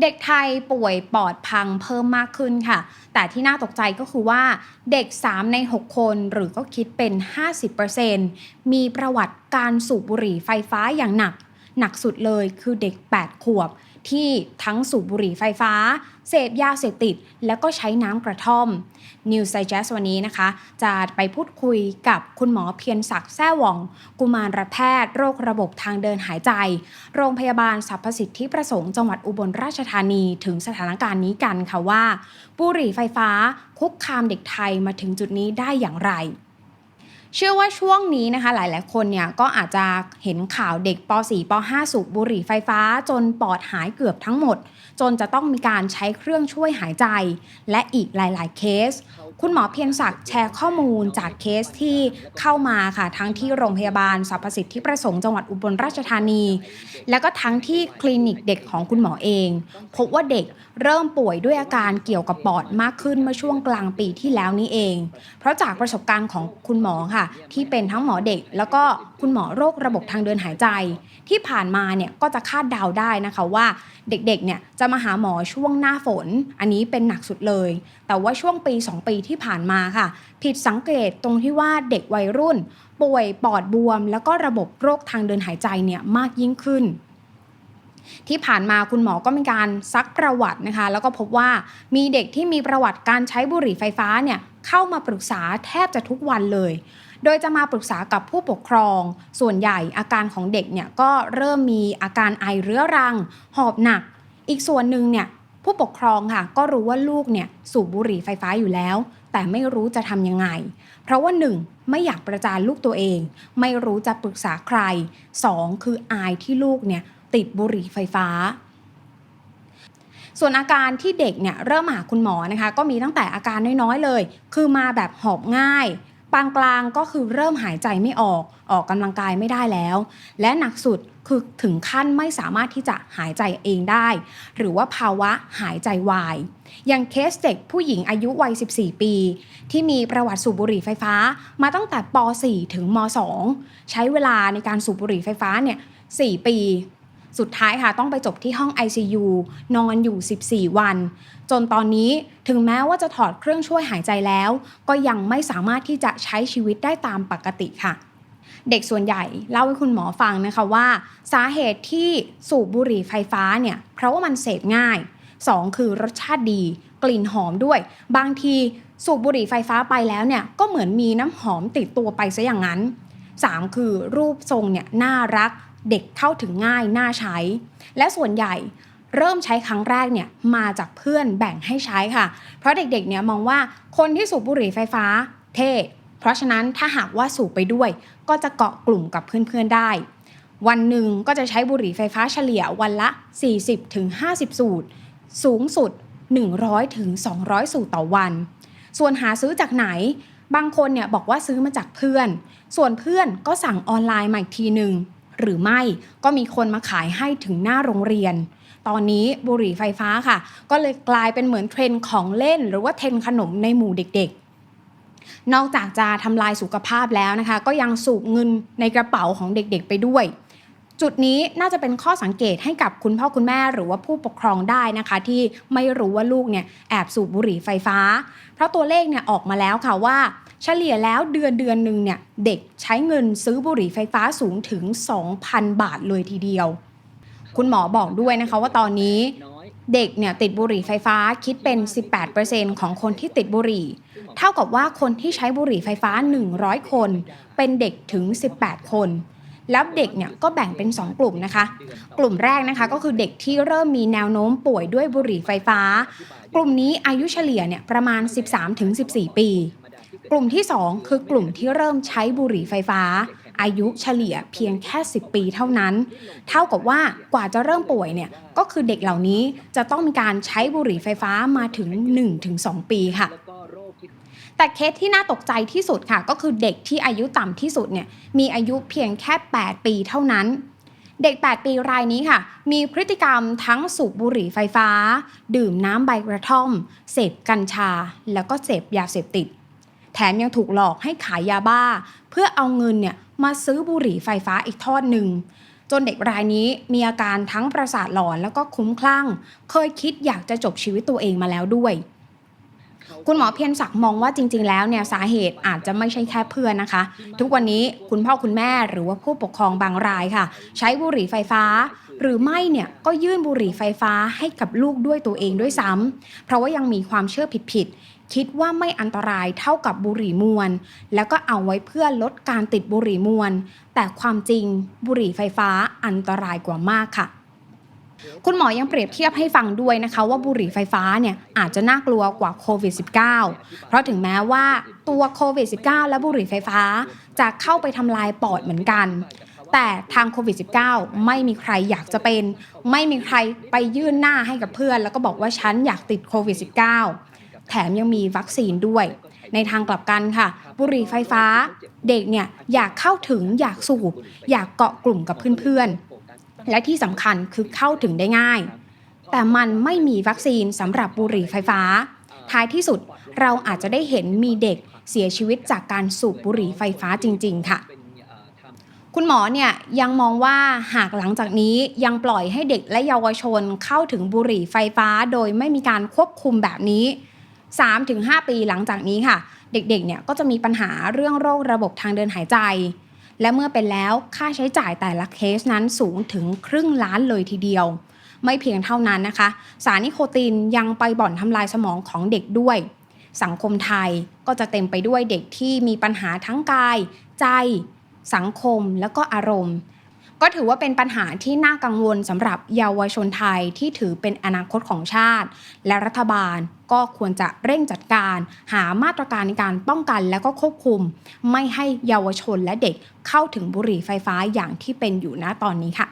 เด็กไทยป่วยปอดพังเพิ่มมากขึ้นค่ะ แต่ที่น่าตกใจก็คือว่าเด็ก 3 ใน 6 คนหรือก็คิดเป็น 50%มีประวัติการสูบบุหรี่ไฟฟ้าอย่างหนัก หนักสุดเลยคือเด็ก 8 ขวบ ที่ทั้งสูบบุหรี่ไฟฟ้า เสพยาเสพติด แล้วก็ใช้น้ำกระท่อม News Digest วันนี้นะคะ จะไปพูดคุยกับคุณหมอเพียรศักดิ์แซ่หว่อง กุมารแพทย์ โรคระบบทางเดินหายใจ โรงพยาบาลสรรพสิทธิประสงค์จังหวัดอุบลราชธานีถึงสถานการณ์นี้กันค่ะว่า บุหรี่ไฟฟ้าคุกคามเด็กไทยมาถึงจุดนี้ได้อย่างไร เชื่อว่าช่วงนี้นะคะหลายๆ คนเนี่ยก็อาจจะเห็นข่าวเด็กป .4 ป .5 สูบบุหรี่ไฟฟ้า จนปอดหายเกือบทั้งหมด จนจะต้องมีการใช้เครื่องช่วยหายใจ และอีกหลาย ๆ เคส คุณหมอเพียรศักดิ์แชร์ข้อมูลจากเคสที่เข้ามาค่ะ ทั้งที่โรงพยาบาลสรรพสิทธิประสงค์จังหวัดอุบลราชธานี แล้วก็ทั้งที่คลินิกเด็กของคุณหมอเอง พบว่าเด็กเริ่มป่วยด้วยอาการเกี่ยวกับปอดมากขึ้นเมื่อช่วงกลางปีที่แล้วนี้เอง เพราะจากประสบการณ์ของคุณหมอค่ะที่เป็นทั้งหมอเด็ก แล้วก็คุณหมอโรคระบบทางเดินหายใจ ที่ผ่านมาเนี่ยก็จะคาดเดาได้นะคะว่าเด็กๆเนี่ยจะมาหาหมอช่วงหน้าฝน อันนี้เป็นหนักสุดเลย แต่ว่าช่วงปี 2 ปีที่ผ่านมาค่ะ ผิดสังเกตตรงที่ว่าเด็กวัยรุ่น ป่วยปอดบวม แล้วก็ระบบโรคทางเดินหายใจเนี่ยมากยิ่งขึ้น ที่ผ่านมาคุณหมอก็มีการซักประวัตินะคะ แล้วก็พบว่ามีเด็กที่มีประวัติการใช้บุหรี่ไฟฟ้าเนี่ยเข้ามาปรึกษาแทบจะทุกวันเลย โดยจะมาปรึกษากับผู้ปกครอง ส่วนใหญ่อาการของเด็กเนี่ยก็เริ่มมีอาการไอเรื้อรัง หอบหนัก อีกส่วนหนึ่งเนี่ยผู้ปกครองค่ะก็รู้ว่าลูกเนี่ยสูบบุหรี่ไฟฟ้าอยู่แล้ว แต่ไม่รู้จะทำยังไง เพราะว่า 1. ไม่อยากประจานลูกตัวเอง ไม่รู้จะปรึกษาใคร 2. คืออายที่ลูกเนี่ย ติดบุหรี่ไฟฟ้า ส่วนอาการที่เด็กเนี่ยเริ่มมาหาคุณหมอนะคะก็มีตั้งแต่อาการน้อยๆเลย คือมาแบบหอบง่ายปานกลางก็คือเริ่มหายใจไม่ออกออกกำลังกายไม่ได้แล้ว และหนักสุดคือถึงขั้นไม่สามารถที่จะหายใจเองได้ หรือว่าภาวะหายใจวายอย่างเคสเด็กผู้หญิงอายุวัย 14 ปี ที่มีประวัติสูบบุหรี่ไฟฟ้ามาตั้งแต่ป .4 ถึงม .2 ใช้เวลาในการสูบบุหรี่ไฟฟ้าเนี่ย 4 ปี สุดท้ายค่ะต้องไปจบที่ห้อง ICU นอนอยู่ 14 วัน จนตอนนี้ถึงแม้ว่าจะถอดเครื่องช่วยหายใจแล้ว ก็ยังไม่สามารถที่จะใช้ชีวิตได้ตามปกติค่ะ เด็กส่วนใหญ่เล่าให้คุณหมอฟังนะคะว่า สาเหตุที่สูบบุหรี่ไฟฟ้าเนี่ยเพราะว่ามันเสพง่าย 2 คือรสชาติดี กลิ่นหอมด้วย บางทีสูบบุหรี่ไฟฟ้าไปแล้วเนี่ยก็เหมือนมีน้ำหอมติดตัวไปซะอย่างนั้น 3 คือรูปทรงเนี่ยน่ารัก เด็กเข้าถึงง่ายน่าใช้ และส่วนใหญ่เริ่มใช้ครั้งแรกเนี่ยมาจากเพื่อนแบ่งให้ใช้ค่ะ เพราะเด็กๆเนี่ยมองว่าคนที่สูบบุหรี่ไฟฟ้าเท่เพราะฉะนั้นถ้าหากว่าสูบไปด้วย ก็จะเกาะกลุ่มกับเพื่อนๆได้ วันหนึ่งก็จะใช้บุหรี่ไฟฟ้าเฉลี่ยวันละ 40-50 สูตร สูงสุด 100-200 สูตรต่อวัน ส่วนหาซื้อจากไหน บางคนเนี่ยบอกว่าซื้อมาจากเพื่อน ส่วนเพื่อนก็สั่งออนไลน์มาอีกทีหนึ่ง หรือไม่ก็มีคนมาขายให้ถึงหน้าโรงเรียน ตอนนี้บุหรี่ไฟฟ้าค่ะ ก็เลยกลายเป็นเหมือนเทรนด์ของเล่น หรือว่าเทรนด์ขนมในหมู่เด็กๆ นอกจากจะทำลายสุขภาพแล้วนะคะ ก็ยังสูบเงินในกระเป๋าของเด็กๆไปด้วย จุดนี้น่าจะเป็นข้อสังเกตให้กับคุณพ่อคุณแม่หรือว่าผู้ปกครองได้นะคะ ที่ไม่รู้ว่าลูกเนี่ยแอบสูบบุหรี่ไฟฟ้า เพราะตัวเลขเนี่ยออกมาแล้วค่ะว่า เฉลี่ยแล้วเดือนเดือนหนึ่งเนี่ยเด็กใช้เงินซื้อบุหรี่ไฟฟ้าสูงถึง 2,000 บาทเลยทีเดียว คุณหมอบอกด้วยนะคะว่าตอนนี้เด็กเนี่ยติดบุหรี่ไฟฟ้าคิดเป็น 18%ของคนที่ติดบุหรี่ เท่ากับว่าคนที่ใช้บุหรี่ไฟฟ้า 100 คน เป็นเด็กถึง 18 คน แล้วเด็กเนี่ยก็แบ่งเป็น 2 กลุ่มนะคะ กลุ่มแรกนะคะก็คือเด็กที่เริ่มมีแนวโน้มป่วยด้วยบุหรี่ไฟฟ้า กลุ่มนี้อายุเฉลี่ยเนี่ยประมาณ 13-14 ปี กลุ่มที่ 2 คือกลุ่มที่เริ่มใช้บุหรี่ไฟฟ้า อายุเฉลี่ยเพียงแค่ 10 ปีเท่านั้น เท่ากับว่ากว่าจะเริ่มป่วยเนี่ยก็คือเด็กเหล่านี้จะต้องมีการใช้บุหรี่ไฟฟ้ามาถึง 1-2 ปีค่ะ แต่เคสที่น่าตกใจที่สุดค่ะ ก็คือเด็กที่อายุต่ำที่สุดเนี่ยมีอายุเพียงแค่ 8 ปีเท่านั้น เด็ก 8 ปีรายนี้ค่ะ มีพฤติกรรมทั้งสูบบุหรี่ไฟฟ้า ดื่มน้ำใบกระท่อม เสพกัญชา แล้วก็เสพยาเสพติด แถมยังถูกหลอกให้ขายยาบ้า เพื่อเอาเงินเนี่ยมาซื้อบุหรี่ไฟฟ้าอีกทอดหนึ่งจนเด็กรายนี้มีอาการทั้งประสาทหลอนแล้วก็คุ้มคลั่ง เคยคิดอยากจะจบชีวิตตัวเองมาแล้วด้วย คุณหมอเพียรศักดิ์มองว่าจริง ๆ แล้วเนี่ยสาเหตุอาจจะไม่ใช่แค่เพื่อนนะคะ ทุกวันนี้คุณพ่อคุณแม่หรือว่าผู้ปกครองบางรายค่ะ ใช้บุหรี่ไฟฟ้า หรือไม่เนี่ยก็ยื่นบุหรี่ไฟฟ้าให้กับลูกด้วยตัวเองด้วยซ้ำเพราะว่ายังมีความเชื่อผิดๆคิดว่าไม่อันตรายเท่ากับบุหรี่มวลแล้วก็เอาไว้เพื่อลดการติดบุหรี่มวลแต่ความจริงบุหรี่ไฟฟ้าอันตรายกว่ามากค่ะ คุณหมอยังเปรียบเทียบให้ฟังด้วยนะคะว่าบุหรี่ไฟฟ้าเนี่ยอาจจะน่ากลัวกว่าโควิด -19 เพราะถึงแม้ว่าตัวโควิด -19 และบุหรี่ไฟฟ้าจะเข้าไปทำลายปอดเหมือนกัน แต่ทางโควิด -19 ไม่มีใครอยากจะเป็น ไม่มีใครไปยื่นหน้าให้กับเพื่อน แล้วก็บอกว่าฉันอยากติดโควิด -19 แถมยังมีวัคซีนด้วย ในทางกลับกันค่ะ บุหรี่ไฟฟ้า เด็กเนี่ยอยากเข้าถึงอยากสูบ อยากเกาะกลุ่มกับเพื่อนๆ และที่สำคัญคือเข้าถึงได้ง่าย แต่มันไม่มีวัคซีนสำหรับบุหรี่ไฟฟ้า ท้ายที่สุดเราอาจจะได้เห็นมีเด็กเสียชีวิตจากการสูบบุหรี่ไฟฟ้าจริง ๆ ค่ะ คุณหมอเนี่ยยังมองว่าหากหลังจากนี้ยังปล่อยให้เด็กและเยาวชนเข้าถึงบุหรี่ไฟฟ้าโดยไม่มีการควบคุมแบบนี้ 3-5 ปีหลังจากนี้ค่ะ เด็กๆเนี่ยก็จะมีปัญหาเรื่องโรคระบบทางเดินหายใจ และเมื่อเป็นแล้วค่าใช้จ่ายแต่ละเคสนั้นสูงถึงครึ่งล้านเลยทีเดียว ไม่เพียงเท่านั้นนะคะ สารนิโคตินยังไปบ่อนทำลายสมองของเด็กด้วย สังคมไทยก็จะเต็มไปด้วยเด็กที่มีปัญหาทั้งกาย ใจ สังคมแล้วก็อารมณ์ ก็ถือว่าเป็นปัญหาที่น่ากังวลสำหรับเยาวชนไทยที่ถือเป็นอนาคตของชาติ และรัฐบาลก็ควรจะเร่งจัดการ หามาตรการในการป้องกันและก็ควบคุม ไม่ให้เยาวชนและเด็กเข้าถึงบุหรี่ไฟฟ้าอย่างที่เป็นอยู่ณตอนนี้ค่ะ